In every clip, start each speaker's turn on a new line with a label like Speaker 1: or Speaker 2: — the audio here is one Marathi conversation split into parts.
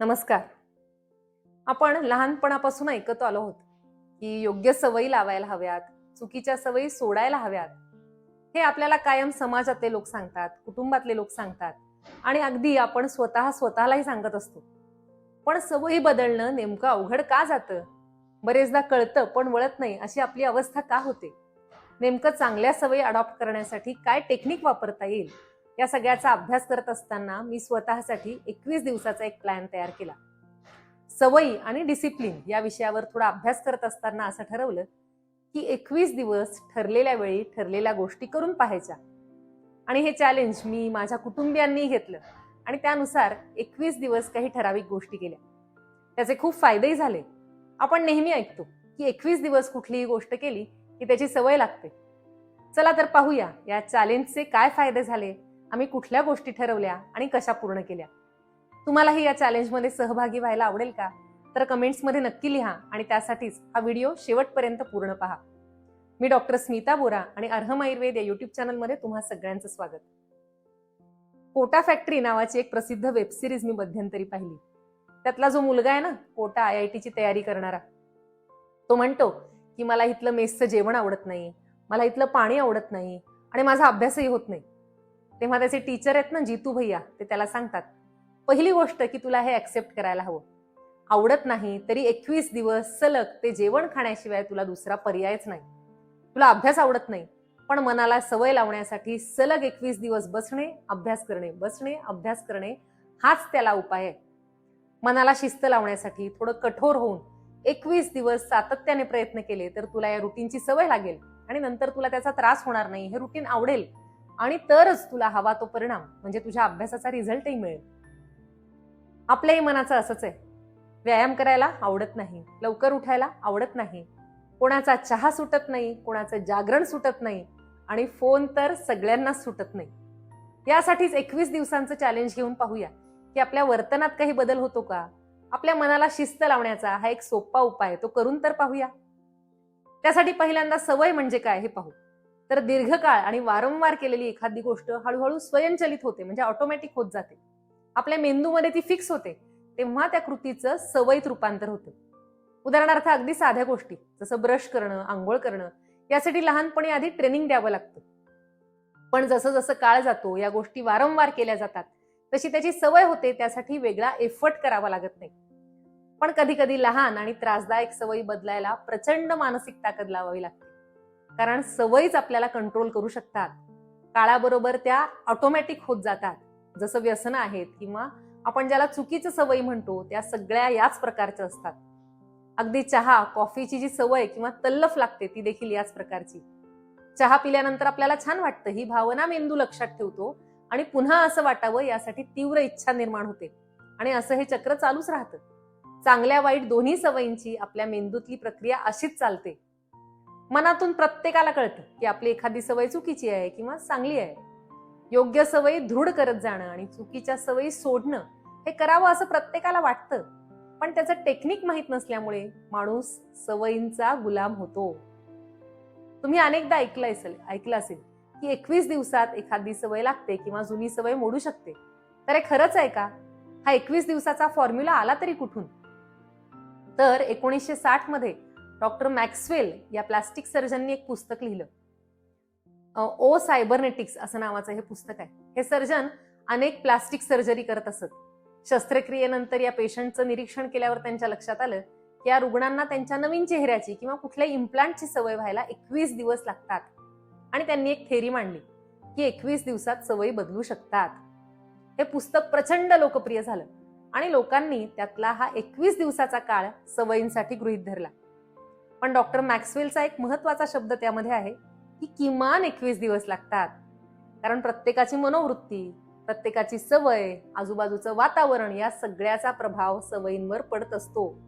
Speaker 1: नमस्कार. आपण लहानपणापासून ऐकत आलो आहोत की योग्य सवयी लावायला हव्यात चुकीच्या सवयी सोडायला हव्यात. हे आपल्याला कायम समाजातले लोक सांगतात कुटुंबातले लोक सांगतात आणि अगदी आपण स्वतः स्वतःलाही सांगत असतो. पण सवयी बदलणं नेमकं अवघड का जातं? बरेचदा कळतं पण वळत नाही अशी आपली अवस्था का होते? नेमकं चांगल्या सवयी अडॉप्ट करण्यासाठी काय टेक्निक वापरता येईल? या सगळ्याचा अभ्यास करत असताना मी स्वतःसाठी एकवीस दिवसाचा एक प्लॅन तयार केला. सवयी आणि डिसिप्लिन या विषयावर थोडा अभ्यास करत असताना असं ठरवलं की एकवीस दिवस ठरलेल्या वेळी ठरलेल्या गोष्टी करून पाहायच्या. आणि हे चॅलेंज मी माझ्या कुटुंबियांनी घेतलं आणि त्यानुसार एकवीस दिवस काही ठराविक गोष्टी केल्या. त्याचे खूप फायदेही झाले. आपण नेहमी ऐकतो की एकवीस दिवस कुठलीही गोष्ट केली की त्याची सवय लागते. चला तर पाहूया या चॅलेंजचे काय फायदे झाले? आम्ही कुठल्या गोष्टी ठरवल्या आणि कशा पूर्ण केल्या? तुम्हालाही या चॅलेंजमध्ये सहभागी व्हायला आवडेल का? तर कमेंट्समध्ये नक्की लिहा आणि त्यासाठीच हा व्हिडिओ शेवटपर्यंत पूर्ण पहा. मी डॉक्टर स्मिता बोरा आणि अर्हम आयुर्वेद या युट्यूब चॅनलमध्ये तुम्हा सगळ्यांचं स्वागत. कोटा फॅक्टरी नावाची एक प्रसिद्ध वेबसिरीज मी मध्यंतरी पाहिली. त्यातला जो मुलगा आहे ना कोटा आय आय टीची तयारी करणारा तो म्हणतो की मला इथलं मेसचं जेवण आवडत नाही मला इथलं पाणी आवडत नाही आणि माझा अभ्यासही होत नाही. तेव्हा त्याचे टीचर आहेत ना जितू भैया ते त्याला सांगतात पहिली गोष्ट की तुला हे ऍक्सेप्ट करायला हवं. आवडत नाही तरी एकवीस दिवस सलग ते जेवण खाण्याशिवाय तुला दुसरा पर्यायच नाही. तुला अभ्यास आवडत नाही पण मनाला सवय लावण्यासाठी सलग एकवीस दिवस बसणे अभ्यास करणे बसणे अभ्यास करणे हाच त्याला उपाय आहे. मनाला शिस्त लावण्यासाठी थोडं कठोर होऊन एकवीस दिवस सातत्याने प्रयत्न केले तर तुला या रुटीनची सवय लागेल आणि नंतर तुला त्याचा त्रास होणार नाही हे रुटीन आवडेल. आणि तरच तुला हवा तो परिणाम म्हणजे तुझ्या अभ्यासाचा रिझल्टही मिळेल. आपल्याही मनाचं असंच आहे. व्यायाम करायला आवडत नाही लवकर उठायला आवडत नाही कोणाचा चहा सुटत नाही कोणाचं जागरण सुटत नाही आणि फोन तर सगळ्यांनाच सुटत नाही. यासाठीच एकवीस दिवसांचं चॅलेंज घेऊन पाहूया की आपल्या वर्तनात काही बदल होतो का? आपल्या मनाला शिस्त लावण्याचा हा एक सोपा उपाय तो करून तर पाहूया. त्यासाठी पहिल्यांदा सवय म्हणजे काय हे पाहू. तर दीर्घकाळ आणि वारंवार केलेली एखादी गोष्ट हळूहळू स्वयंचलित होते म्हणजे ऑटोमॅटिक होत जाते. आपल्या मेंदूमध्ये ती फिक्स होते तेव्हा त्या कृतीचं सवयीत रूपांतर होतं. उदाहरणार्थ अगदी साध्या गोष्टी जसं ब्रश करणं आंघोळ करणं यासाठी लहानपणी आधी ट्रेनिंग द्यावं लागतं. पण जसं जसं काळ जातो या गोष्टी वारंवार केल्या जातात तशी त्याची सवय होते त्यासाठी वेगळा एफर्ट करावा लागत नाही. पण कधी कधी लहान आणि त्रासदायक सवयी बदलायला प्रचंड मानसिक ताकद लावावी लागते. कारण सवयीच आपल्याला कंट्रोल करू शकतात. काळाबरोबर त्या ऑटोमॅटिक होत जातात. जसं व्यसन आहेत किंवा आपण ज्याला चुकीचं सवयी म्हणतो त्या सगळ्या याच प्रकारच्या असतात. अगदी चहा कॉफीची जी सवय किंवा तल्लफ लागते ती देखील याच प्रकारची. चहा पिल्यानंतर आपल्याला छान वाटतं ही भावना मेंदू लक्षात ठेवतो आणि पुन्हा असं वाटावं यासाठी तीव्र इच्छा निर्माण होते. आणि असं हे चक्र चालूच राहतं. चांगल्या वाईट दोन्ही सवयींची आपल्या मेंदूतली प्रक्रिया अशीच चालते. मनातून प्रत्येकाला कळतं की आपली एखादी सवय चुकीची आहे किंवा चांगली आहे. योग्य सवयी दृढ करत जाणं आणि चुकीच्या सवयी सोडणं हे करावं असं प्रत्येकाला वाटतं. पण त्याचं टेक्निक माहीत नसल्यामुळे माणूस सवयींचा गुलाम होतो. तुम्ही अनेकदा ऐकलं असेल ऐकलं असेल की एकवीस दिवसात एखादी सवय लागते किंवा जुनी सवय मोडू शकते. तर हे खरंच आहे का? हा एकवीस दिवसाचा फॉर्म्युला आला तरी कुठून? तर एकोणीसशे साठमध्ये डॉक्टर मॅक्सवेल या प्लास्टिक सर्जननी एक पुस्तक लिहिलं. ओ सायबरनेटिक्स असं नावाचं हे पुस्तक आहे. हे सर्जन अनेक प्लास्टिक सर्जरी करत असत. शस्त्रक्रियेनंतर या पेशंटचं निरीक्षण केल्यावर त्यांच्या लक्षात आलं की या रुग्णांना त्यांच्या नवीन चेहऱ्याची किंवा कुठल्या इम्प्लांटची सवय व्हायला एकवीस दिवस लागतात. आणि त्यांनी एक थेरी मांडली की एकवीस दिवसात सवयी बदलू शकतात. हे पुस्तक प्रचंड लोकप्रिय झालं आणि लोकांनी त्यातला हा एकवीस दिवसाचा काळ सवयींसाठी गृहीत धरला. पण डॉक्टर मॅक्सवेलचा एक महत्त्वाचा शब्द त्यामध्ये आहे की किमान एकवीस दिवस लागतात. कारण प्रत्येकाची मनोवृत्ती प्रत्येकाची सवय आजूबाजूचं वातावरण या सगळ्याचा प्रभाव सवयींवर पडत असतो.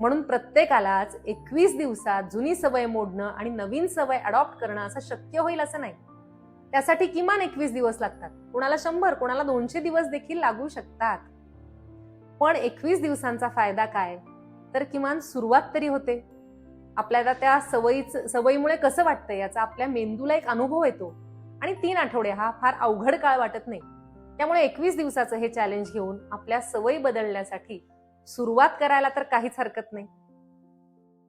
Speaker 1: म्हणून प्रत्येकालाच एकवीस दिवसात जुनी सवय मोडणं आणि नवीन सवय अडॉप्ट करणं असं शक्य होईल असं नाही. त्यासाठी किमान एकवीस दिवस लागतात. कोणाला शंभर कोणाला दोनशे दिवस देखील लागू शकतात. पण एकवीस दिवसांचा फायदा काय? तर किमान सुरुवात तरी होते. आपल्याला त्या सवयीच सवयीमुळे कसं वाटतं याचा आपल्या मेंदूला एक अनुभव येतो. आणि तीन आठवडे हा फार अवघड काळ वाटत नाही. त्यामुळे एकवीस दिवसाचं हे चॅलेंज घेऊन आपल्या सवयी बदलण्यासाठी सुरुवात करायला तर काहीच हरकत नाही.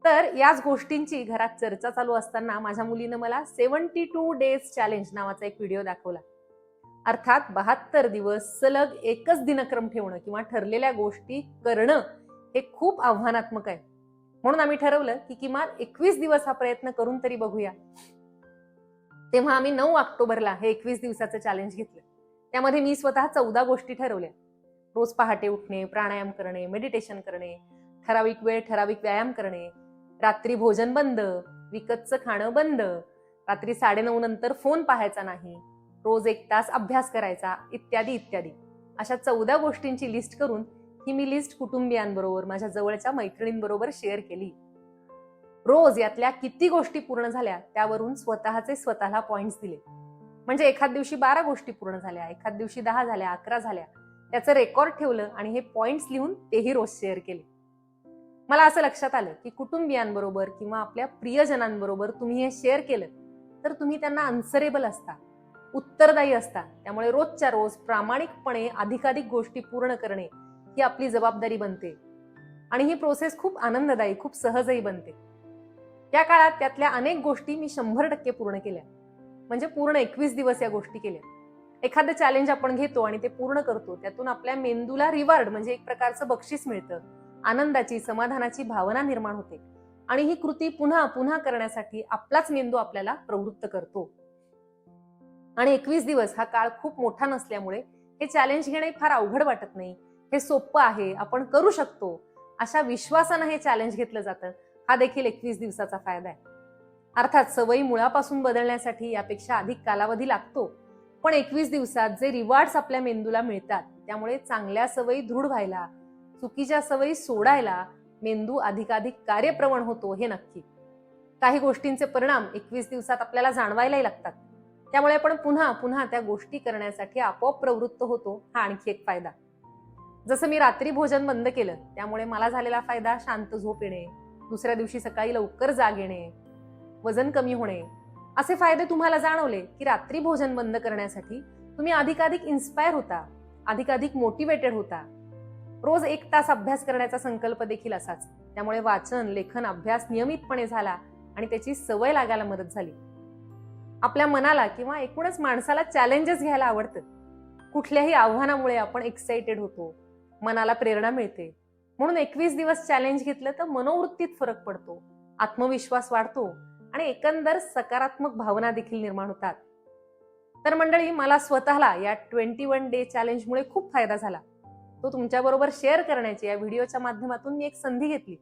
Speaker 1: तर याच गोष्टींची घरात चर्चा चालू असताना माझ्या मुलीनं मला सेव्हन्टी टू डेज चॅलेंज नावाचा एक व्हिडिओ दाखवला. अर्थात बहात्तर दिवस सलग एकच दिनक्रम ठेवणं किंवा ठरलेल्या गोष्टी करणं हे खूप आव्हानात्मक आहे. म्हणून आम्ही ठरवलं की किमान एकवीस दिवस हा प्रयत्न करून तरी बघूया. तेव्हा आम्ही नऊ ऑक्टोबरला हे एकवीस दिवसाचं चॅलेंज घेतलं. त्यामध्ये मी स्वतः चौदा गोष्टी ठरवल्या. रोज पहाटे उठणे प्राणायाम करणे मेडिटेशन करणे ठराविक वेळ ठराविक व्यायाम करणे रात्री भोजन बंद विकतचं खाणं बंद रात्री साडेनऊ नंतर फोन पाहायचा नाही रोज एक तास अभ्यास करायचा इत्यादी इत्यादी. अशा चौदा गोष्टींची लिस्ट करून ही मी लिस्ट कुटुंबियांबरोबर माझ्या जवळच्या मैत्रिणींबरोबर शेअर केली. रोज यातल्या किती गोष्टी पूर्ण झाल्या त्यावरून स्वतःचे स्वतःला पॉइंट्स दिले. म्हणजे एखाद दिवशी बारा गोष्टी पूर्ण झाल्या एखाद दिवशी दहा झाल्या अकरा झाल्या. त्याचं रेकॉर्ड ठेवलं आणि हे पॉइंट्स लिहून तेही रोज शेअर केले. मला असं लक्षात आलं की कुटुंबियांबरोबर किंवा आपल्या प्रियजनांबरोबर तुम्ही हे शेअर केलं तर तुम्ही त्यांना अन्सरेबल असता उत्तरदायी असता. त्यामुळे रोजच्या रोज प्रामाणिकपणे अधिकाधिक गोष्टी पूर्ण करणे ही आपली जबाबदारी बनते. आणि ही प्रोसेस खूप आनंददायी खूप सहजही बनते. या काळात त्यातल्या अनेक गोष्टी मी शंभर टक्के पूर्ण केल्या. म्हणजे पूर्ण एकवीस दिवस या गोष्टी केल्या. एखादं चॅलेंज आपण घेतो आणि ते पूर्ण करतो त्यातून आपल्या मेंदूला रिवॉर्ड म्हणजे एक प्रकारचं बक्षीस मिळतं. आनंदाची समाधानाची भावना निर्माण होते. आणि ही कृती पुन्हा पुन्हा करण्यासाठी आपलाच मेंदू आपल्याला प्रवृत्त करतो. आणि एकवीस दिवस हा काळ खूप मोठा नसल्यामुळे हे चॅलेंज घेणे फार अवघड वाटत नाही. हे सोपं आहे आपण करू शकतो. अशा विश्वासानं हे चॅलेंज घेतलं जातं. हा देखील एकवीस दिवसाचा फायदा आहे. अर्थात सवयी मुळापासून बदलण्यासाठी यापेक्षा अधिक कालावधी लागतो. पण एकवीस दिवसात जे रिवॉर्ड्स आपल्या मेंदूला मिळतात त्यामुळे चांगल्या सवयी दृढ व्हायला चुकीच्या सवयी सोडायला मेंदू अधिकाधिक कार्यप्रवण होतो हे नक्की. काही गोष्टींचे परिणाम एकवीस दिवसात आपल्याला जाणवायलाही लागतात. त्यामुळे आपण पुन्हा पुन्हा त्या गोष्टी करण्यासाठी आपोआप प्रवृत्त होतो हा आणखी एक फायदा. जसं मी रात्री भोजन बंद केलं त्यामुळे मला झालेला फायदा शांत झोप येणे दुसऱ्या दिवशी सकाळी लवकर जाग येणे वजन कमी होणे असे फायदे तुम्हाला जाणवले की रात्री भोजन बंद करण्यासाठी तुम्ही अधिकाधिक इन्स्पायर होता अधिकाधिक मोटिवेटेड होता. रोज एक तास अभ्यास करण्याचा संकल्प देखील असाच. त्यामुळे वाचन लेखन अभ्यास नियमितपणे झाला आणि त्याची सवय लागायला मदत झाली. आपल्या मनाला किंवा एकूणच माणसाला चॅलेंजेस घ्यायला आवडतं. कुठल्याही आव्हानामुळे आपण एक्साइटेड होतो मनाला प्रेरणा मिळते. म्हणून एकवीस दिवस चॅलेंज घेतलं तर मनोवृत्तीत फरक पडतो. आत्मविश्वास वाढतो आणि एकंदर सकारात्मक भावना देखील निर्माण होतात. तर मंडळी मला स्वतःला या ट्वेंटी वन डे चॅलेंजमुळे खूप फायदा झाला. तो तुमच्याबरोबर शेअर करण्याची या व्हिडिओच्या माध्यमातून मी एक संधी घेतली.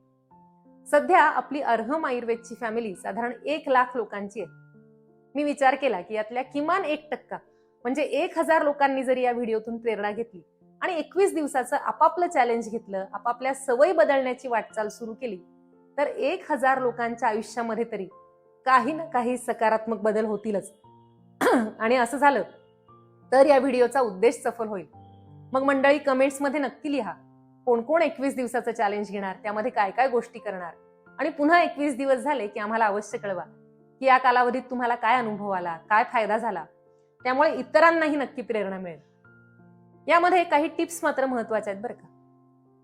Speaker 1: सध्या आपली अर्हम आयुर्वेदची फॅमिली साधारण एक लाख लोकांची आहे. मी विचार केला की यातल्या किमान एक टक्का म्हणजे एक हजार लोकांनी जरी या व्हिडिओतून प्रेरणा घेतली आणि एकवीस दिवसाचं आपापलं चॅलेंज घेतलं आपापल्या सवयी बदलण्याची वाटचाल सुरू केली तर एक हजार लोकांच्या आयुष्यामध्ये तरी काही ना काही सकारात्मक बदल होतीलच. आणि असं झालं तर या व्हिडिओचा उद्देश सफल होईल. मग मंडळी कमेंट्समध्ये नक्की लिहा कोण कोण एकवीस दिवसाचं चॅलेंज घेणार त्यामध्ये काय काय गोष्टी करणार. आणि पुन्हा एकवीस दिवस झाले की आम्हाला अवश्य कळवा की या कालावधीत तुम्हाला काय अनुभव आला काय फायदा झाला. त्यामुळे इतरांनाही नक्की प्रेरणा मिळेल. यामध्ये काही टिप्स मात्र महत्त्वाच्या आहेत बरं का.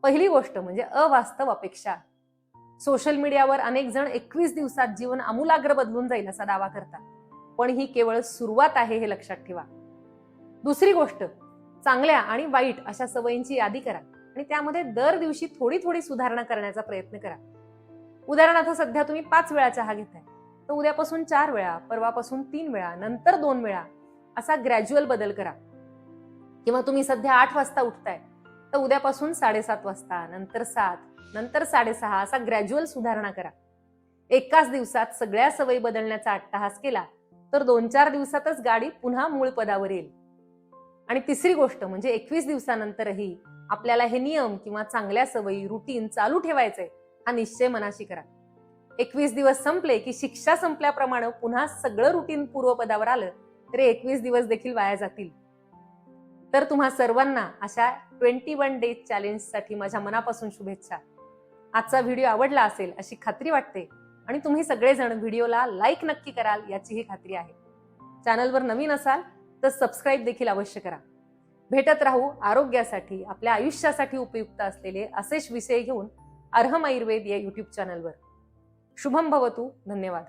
Speaker 1: पहिली गोष्ट म्हणजे अवास्तव अपेक्षा. सोशल मीडियावर अनेक जण एकवीस दिवसात जीवन आमूलाग्र बदलून जाईल असा दावा करतात. पण ही केवळ सुरुवात आहे हे लक्षात ठेवा. दुसरी गोष्ट चांगल्या आणि वाईट अशा सवयींची यादी करा आणि त्यामध्ये दर दिवशी थोडी थोडी सुधारणा करण्याचा प्रयत्न करा. उदाहरणार्थ सध्या तुम्ही पाच वेळा चहा घेताय. तर उद्यापासून चार वेळा परवापासून तीन वेळा नंतर दोन वेळा असा ग्रॅज्युअल बदल करा. किंवा तुम्ही सध्या आठ वाजता उठताय तर उद्यापासून साडेसात वाजता नंतर सात नंतर साडेसहा असा ग्रॅज्युअल सुधारणा करा. एकाच दिवसात सगळ्या सवयी बदलण्याचा अट्टहास केला तर दोन चार दिवसातच गाडी पुन्हा मूळ पदावर येईल. आणि तिसरी गोष्ट म्हणजे एकवीस दिवसानंतरही आपल्याला हे नियम किंवा चांगल्या सवयी रुटीन चालू ठेवायचंय हा निश्चय मनाशी करा. एकवीस दिवस संपले की शिक्षा संपल्याप्रमाणे पुन्हा सगळं रुटीन पूर्वपदावर आलं तरी एकवीस दिवस देखील वाया जातील. तर तुम्हा सर्वांना अशा ट्वेंटी वन डेज चॅलेंजसाठी माझ्या मनापासून शुभेच्छा. आजचा व्हिडिओ आवडला असेल अशी खात्री वाटते आणि तुम्ही सगळेजण व्हिडिओला लाईक नक्की कराल याचीही खात्री आहे. चॅनलवर नवीन असाल तर सबस्क्राईब देखील अवश्य करा. भेटत राहू आरोग्यासाठी आपल्या आयुष्यासाठी उपयुक्त असलेले असेच विषय घेऊन अर्हम आयुर्वेद या युट्यूब चॅनलवर. शुभम भवतू धन्यवाद.